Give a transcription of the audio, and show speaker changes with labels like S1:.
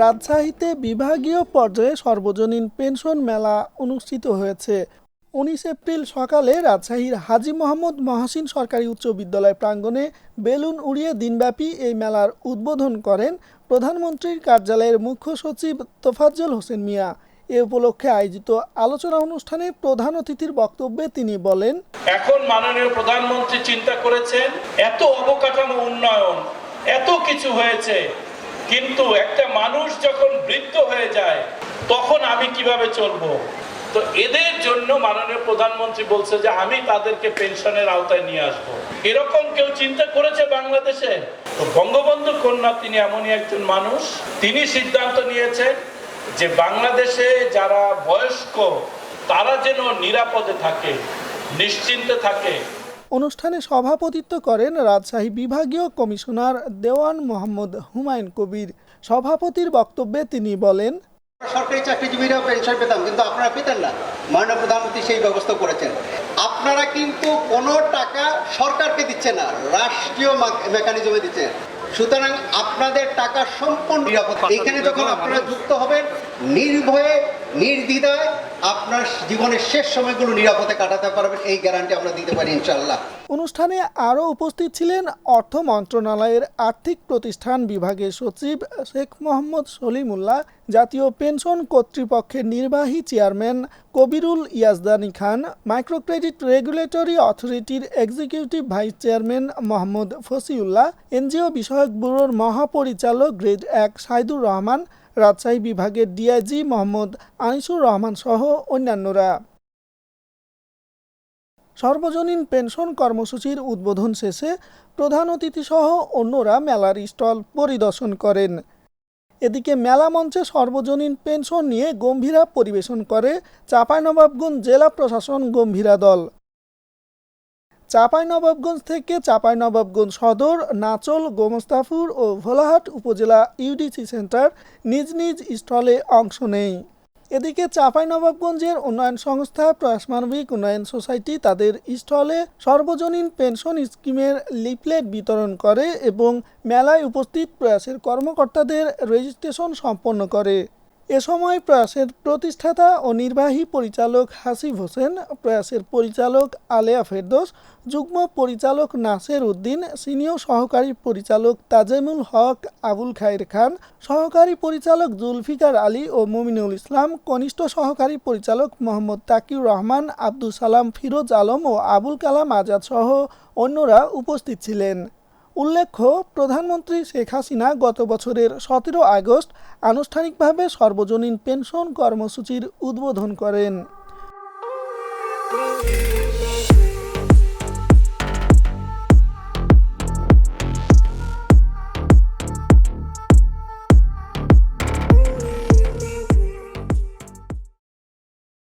S1: রাজশাহীতে বিভাগীয় পর্যায়ে সর্বজনীন পেনশন মেলা অনুষ্ঠিত হয়েছে। উনিশ এপ্রিল সকালে রাজশাহীর হাজী মোহাম্মদ মহাসিন সরকারি উচ্চ বিদ্যালয় প্রাঙ্গণে বেলুন উড়িয়ে দিনব্যাপী এই মেলার উদ্বোধন করেন প্রধানমন্ত্রীর কার্যালয়ের মুখ্য সচিব তোফাজ্জল হোসেন মিয়া। এ উপলক্ষে আয়োজিত আলোচনা অনুষ্ঠানে প্রধান অতিথির বক্তব্যে তিনি বলেন,
S2: এখন মাননীয় প্রধানমন্ত্রী চিন্তা করেছেন, এত অবকাঠামো উন্নয়ন, এত কিছু হয়েছে, কিন্তু একটা মানুষ যখন বৃদ্ধ হয়ে যায়, তখন আমি কীভাবে চলবো? তো এদের জন্য মাননীয় প্রধানমন্ত্রী বলছে যে, আমি তাদেরকে পেনশনের আওতায় নিয়ে আসব। এরকম কেউ চিন্তা করেছে বাংলাদেশে? তো বঙ্গবন্ধু কন্যা, তিনি এমনই একজন মানুষ, তিনি সিদ্ধান্ত নিয়েছেন যে বাংলাদেশে যারা বয়স্ক তারা যেন নিরাপদে থাকে নিশ্চিন্তে থাকে।
S1: অনুষ্ঠানে সভাপতিত্ব করেন রাজশাহী বিভাগীয় কমিশনার দেওয়ান মোহাম্মদ হুমায়ুন কবির। সভাপতির বক্তব্যে তিনি বলেন
S3: সরকারি চাকরিজীবীরাও পেনশন পেতাম কিন্তু আপনারা পেতেন না। মাননীয় প্রধানমন্ত্রী সেই ব্যবস্থা করেছেন। আপনারা কিন্তু কোনো টাকা সরকারকে দিচ্ছে না রাষ্ট্রীয় মেকানিজমে দিচ্ছে সুতরাং আপনাদের টাকা সম্পূর্ণ নিরাপদ। এখানে যখন আপনারা যুক্ত হবেন নির্ভয়ে নির্দ্বিধায় আপনার জীবনের শেষ সময়গুলো নিরাপদে কাটাতে পারবেন, এই গ্যারান্টি আমরা দিতে পারি ইনশাল্লাহ
S1: অনুষ্ঠানে আরও উপস্থিত ছিলেন অর্থ মন্ত্রণালয়ের আর্থিক প্রতিষ্ঠান বিভাগের সচিব শেখ মোহাম্মদ সলিমুল্লাহ, জাতীয় পেনশন কর্তৃপক্ষের নির্বাহী chairman Kabirul Yazdani Khan, microcredit regulatory অথরিটির executive vice chairman Mohammad Fasiullah, NGO বিষয়ক ব্যুরোর মহাপরিচালক গ্রেড এক সাইদুর রহমান রাজশাহী বিভাগের ডিআইজি মোহাম্মদ আনিসুর রহমান সহ অন্যান্যরা। সর্বজনীন পেনশন কর্মসূচির উদ্বোধন শেষে প্রধান অতিথিসহ অন্যরা মেলার স্টল পরিদর্শন করেন। এদিকে মেলা মঞ্চে সর্বজনীন পেনশন নিয়ে গম্ভীরা পরিবেশন করে চাঁপাইনবাবগঞ্জ জেলা প্রশাসন গম্ভীরা দল। চাঁপাইনবাবগঞ্জ থেকে চাঁপাইনবাবগঞ্জ সদর, নাচল গোমস্তাফুর ও ভোলাহাট উপজেলা ইউডিসি সেন্টার নিজ নিজ স্টলে অংশ নেয় এদিকে চাঁপাইনবাবগঞ্জের উন্নয়ন সংস্থা প্রয়াস মানবিক উন্নয়ন সোসাইটি তাদের স্টলে সর্বজনীন পেনশন স্কিমের লিফলেট বিতরণ করে এবং মেলায় উপস্থিত প্রয়াসের কর্মকর্তাদের রেজিস্ট্রেশন সম্পন্ন করে। এ সময় প্রয়াসের প্রতিষ্ঠাতা ও নির্বাহী পরিচালক হাসিফ হোসেন, প্রয়াসের পরিচালক আলেয়া ফেরদোস, যুগ্ম পরিচালক নাসের উদ্দিন, সিনিয়র সহকারী পরিচালক তাজেমুল হক, আবুল খায়ের খান, সহকারী পরিচালক জুলফিকার আলী ও মুমিনুল ইসলাম, কনিষ্ঠ সহকারী পরিচালক মোহাম্মদ তাকিউর রহমান আব্দুল সালাম ফিরোজ আলম ও আবুল কালাম আজাদ সহ অন্যরা উপস্থিত ছিলেন। উল্লেখ্য প্রধানমন্ত্রী শেখ হাসিনা গত বছরের সতেরো আগস্ট আনুষ্ঠানিকভাবে সর্বজনীন পেনশন কর্মসূচির উদ্বোধন করেন।